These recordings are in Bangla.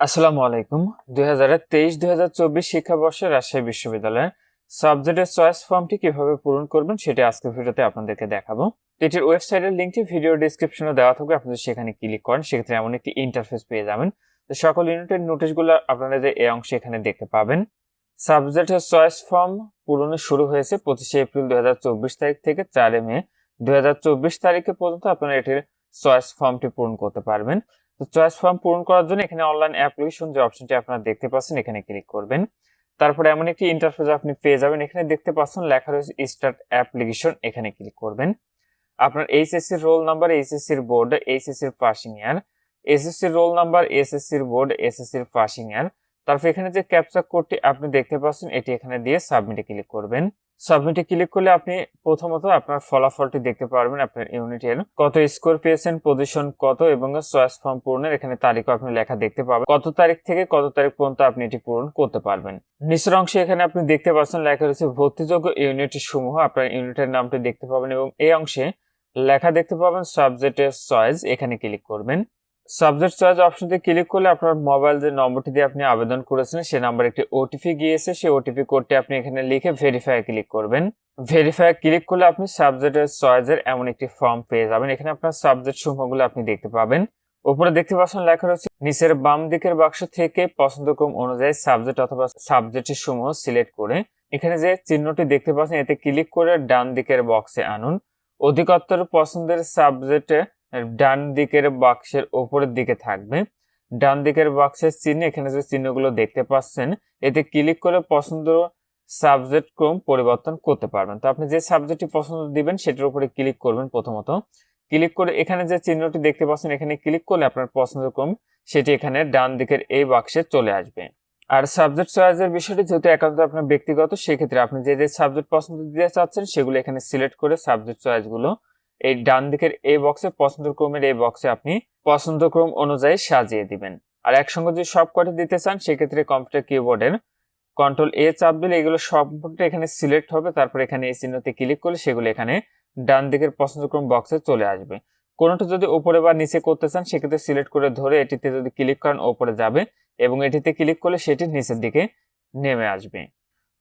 আসসালামু আলাইকুম। দুই হাজার তেইশ, দুই হাজার চব্বিশ শিক্ষাবর্ষে রাজশাহী বিশ্ববিদ্যালয়ের সাবজেক্টের চয়েস ফর্মটি কীভাবে পূরণ করবেন সেটি আজকের ভিডিওতে আপনাদেরকে দেখাবো। এটির ওয়েবসাইটের লিঙ্কটি ভিডিও ডিসক্রিপশনে দেওয়া থাকবে আপনাদের সেখানে ক্লিক করেন, সেক্ষেত্রে এমন একটি ইন্টারফেস পেয়ে যাবেন। তো সকল ইউনিটের নোটিশগুলো আপনারা যে এই অংশে এখানে দেখতে পাবেন। সাবজেক্টের চয়েস ফর্ম পূরণে শুরু হয়েছে পঁচিশে এপ্রিল দুই হাজার চব্বিশ তারিখ থেকে চারে মে দুই হাজার চব্বিশ তারিখে পর্যন্ত আপনারা এটির চয়েস ফর্মটি পূরণ করতে পারবেন। তো চয়েস ফর্ম পূরণ করার জন্য এখানে অনলাইন অ্যাপ্লিকেশন যে অপশনটি আপনারা দেখতে পাচ্ছেন, এখানে ক্লিক করবেন। তারপরে এমন একটি ইন্টারফেস আপনি পেয়ে যাবেন। এখানে দেখতে পাচ্ছেন লেখা রয়েছে স্টার্ট অ্যাপ্লিকেশন এখানে ক্লিক করবেন। আপনার HSC roll number HSC board HSC এর passing year SSC roll number SSC board SSC এর পাসিং ইয়ার তারপর এখানে যে ক্যাপচা কোডটি আপনি দেখতে পাচ্ছেন, এটি এখানে দিয়ে সাবমিটে ক্লিক করবেন। সাবমিটে ক্লিক করলে আপনি প্রথমত আপনার ফলাফলটি দেখতে পারবেন, আপনার ইউনিটের কত স্কোর পেয়েছেন পজিশন কত এবং চয়েস ফর্ম পূরণের এখানে তারিখও আপনি লেখা দেখতে পাবেন। কত তারিখ থেকে কত তারিখ পর্যন্ত আপনি এটি পূরণ করতে পারবেন। নিচের অংশে এখানে আপনি দেখতে পাচ্ছেন লেখা রয়েছে, ভর্তিযোগ্য ইউনিট সমূহ আপনার ইউনিটের নামটি দেখতে পাবেন এবং এই অংশে লেখা দেখতে পাবেন সাবজেক্টের চয়েস এখানে ক্লিক করবেন। সাবজেক্ট চয়েস অপশনতে ক্লিক করলে আপনার মোবাইল যে নম্বরটি দিয়ে আপনি আবেদন করেছেন সে নাম্বারে একটি ওটিপি গিয়েছে। সেই ওটিপি কোডটি আপনি এখানে লিখে ভেরিফাই ক্লিক করবেন। ভেরিফাই ক্লিক করলে আপনি সাবজেক্টের চয়েসের এমন একটি ফর্ম পেয়ে যাবেন। এখানে আপনার সাবজেক্ট সমূহগুলো আপনি দেখতে পাবেন। উপরে দেখতে পাচ্ছেন লেখা রয়েছে, নিচের বাম দিকের বাক্স থেকে পছন্দক্রম অনুযায়ী সাবজেক্ট অথবা সাবজেক্টের সমূহ সিলেক্ট করে এখানে যে চিহ্নটি দেখতে পাচ্ছেন, এতে ক্লিক করে ডান দিকের বক্সে আনুন। অধিকত্তর পছন্দের সাবজেক্টে ডান দিকের বাক্সের ওপরের দিকে থাকবে। ডান দিকের বাক্সের চিহ্ন, এখানে যে চিহ্নগুলো দেখতে পাচ্ছেন, এতে ক্লিক করে পছন্দ সাবজেক্ট ক্রম পরিবর্তন করতে পারবেন। তো আপনি যে সাবজেক্টটি পছন্দ দিবেন, সেটার উপরে ক্লিক করবেন প্রথমত। ক্লিক করে এখানে যে চিহ্নটি দেখতে পাচ্ছেন, এখানে ক্লিক করলে আপনার পছন্দ ক্রম, সেটি এখানে ডান দিকের এই বাক্সে চলে আসবে। আর সাবজেক্ট চয়েসের বিষয়টি, যেহেতু একান্ত আপনার ব্যক্তিগত, সেক্ষেত্রে আপনি যে যে সাবজেক্ট পছন্দ দিতে চাচ্ছেন, সেগুলো এখানে সিলেক্ট করে সাবজেক্ট চয়েসগুলো এই ডান দিকের এই বক্সে পছন্দ ক্রমের এই বক্সে আপনি পছন্দ ক্রম অনুযায়ী সাজিয়ে দিবেন। আর একসঙ্গে যদি সব কটি দিতে চান, সেক্ষেত্রে কম্পিউটার কিবোর্ডের কন্ট্রোল এ চাপ দিলে এগুলো সম্পূর্ণ এখানে সিলেক্ট হবে, তারপর এখানে এই চিহ্নতে ক্লিক করলে সেগুলো এখানে ডান দিকের পছন্দক্রম বক্সে চলে আসবে। কোনোটা যদি উপরে বা নিচে করতে চান, সেক্ষেত্রে সিলেক্ট করে ধরে এটিতে যদি ক্লিক করেন, ওপরে যাবে এবং এটিতে ক্লিক করলে সেটি নিচের দিকে নেমে আসবে।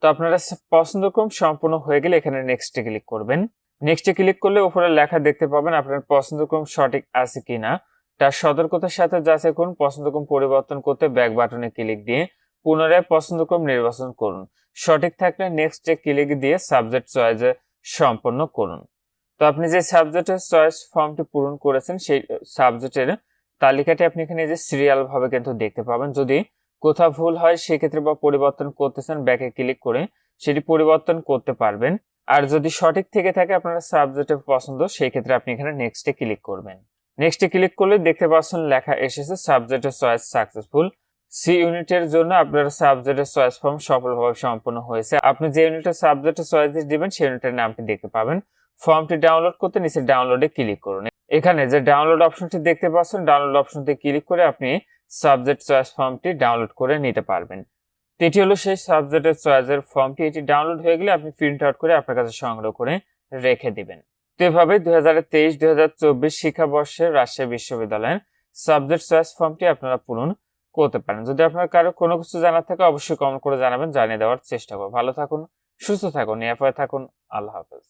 তো আপনারা পছন্দক্রম সম্পূর্ণ হয়ে গেলে এখানে নেক্সটে ক্লিক করবেন। নেক্সটে ক্লিক করলে উপরে লেখা দেখতে পাবেন আপনার পছন্দক্রম সঠিক আছে কিনা। তার সতর্কতার সাথে যাচাই করুন পছন্দক্রম পরিবর্তন করতে ব্যাক বাটনে ক্লিক দিয়ে পুনরায় পছন্দক্রম নির্বাচন করুন। সঠিক থাকলে নেক্সটে ক্লিক দিয়ে সাবজেক্ট চয়েসে সম্পন্ন করুন। তো আপনি যে সাবজেক্টের চয়েস ফর্মটি পূরণ করেছেন, সেই সাবজেক্টের তালিকাটি আপনি এখানে যে সিরিয়াল ভাবে কিন্তু দেখতে পাবেন। যদি কোথাও ভুল হয়, সেক্ষেত্রে বা পরিবর্তন করতে চান ব্যাকে ক্লিক করে সেটি পরিবর্তন করতে পারবেন। আর যদি সঠিক থেকে থাকে আপনার সাবজেক্টের পছন্দ, সেই ক্ষেত্রে আপনি এখানে নেক্সটে ক্লিক করবেন। নেক্সটে ক্লিক করলে দেখতে পাচ্ছেন লেখা এসেছে সাবজেক্টের চয়েস সাকসেসফুল সি ইউনিটের জন্য আপনার সাবজেক্টের চয়েস ফর্ম সফলভাবে সম্পন্ন হয়েছে। আপনি যে ইউনিটের সাবজেক্টের চয়েস দিবেন, সেই ইউনিটের নামটি দেখতে পাবেন। ফর্মটি ডাউনলোড করতে নিচে ডাউনলোডে ক্লিক করুন। এখানে যে ডাউনলোড অপশনটি দেখতে পাচ্ছেন ডাউনলোড অপশনটি ক্লিক করে আপনি সাবজেক্ট চয়েস ফর্মটি ডাউনলোড করে নিতে পারবেন। এটি হলো সেই সাবজেক্টের চয়েসের ফর্মটি এটি ডাউনলোড হয়ে গেলে আপনি প্রিন্ট আউট করে আপনার কাছে সংগ্রহ করে রেখে দিবেন। তো এভাবে দুই হাজার তেইশ, দুই হাজার চব্বিশ শিক্ষাবর্ষে রাজশাহী বিশ্ববিদ্যালয়ের সাবজেক্ট চয়েস ফর্মটি আপনারা পূরণ করতে পারেন। যদি আপনার কারও কোনো কিছু জানার থাকে, অবশ্যই কমেন্ট করে জানাবেন, জানিয়ে দেওয়ার চেষ্টা করব। ভালো থাকুন, সুস্থ থাকুন, নিরাপদে থাকুন। আল্লাহ হাফেজ।